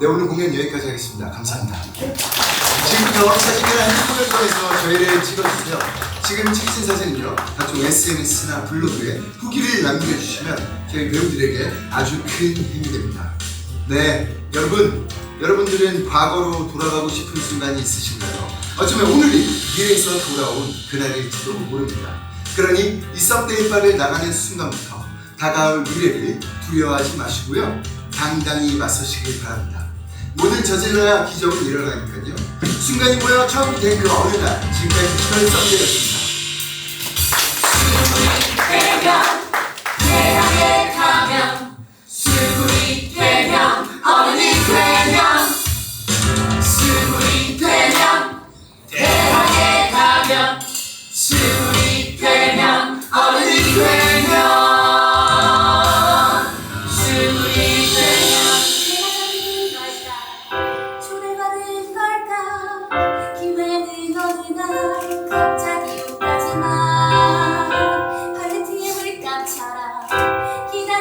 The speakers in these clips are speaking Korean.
네 오늘 공연 여기까지 하겠습니다. 감사합니다. 지금부터 사진이나 핸드폰을 통해서 저희를 찍어주세요. 지금 찍으신 사진은요 각종 SNS나 블로그에 후기를 남겨주시면 저희 배우들에게 아주 큰 힘이 됩니다. 네 여러분 여러분들은 과거로 돌아가고 싶은 순간이 있으신가요? 어쩌면 오늘이 미래에서 돌아온 그날일지도 모릅니다. 그러니 이 썸데이바를 나가는 순간부터 다가올 미래를 두려워하지 마시고요. 당당히 맞서시길 바랍니다. 모든 저질러야 기적은 일어나니까요. 순간이 모여 처음 된그 어느 날 지금까지 시간을 썸데이였습니다.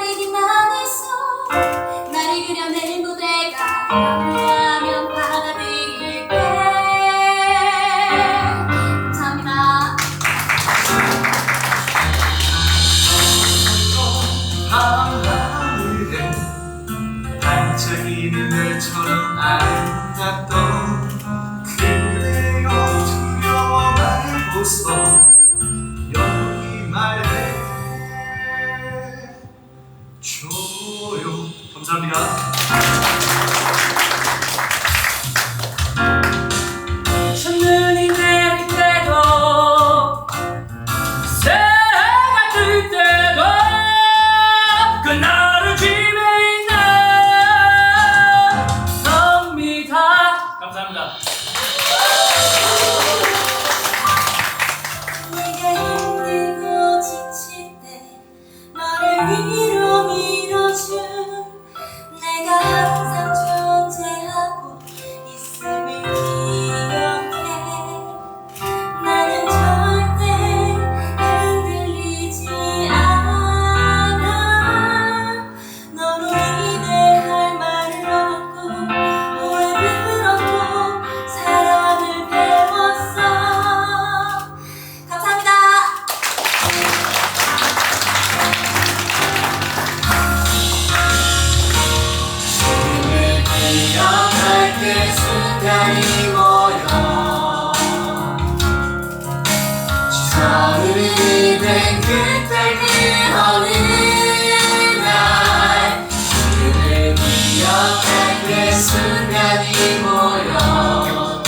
기다리기만 했어 나를 그려낸 무대가 영원하면 받아들일게. 감사합니다. 밤하늘에 반짝이는 별처럼 아름답던 감사합니다. 첫눈이 내릴 때도 새가 뜰 때도 그날은 집에 있는 섭니다. 감사합니다 방향이 뭐야 사흘이 된 그때 그 어느 날 그를 기억할 그 순간이 뭐야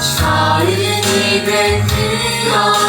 사흘이 된그 어느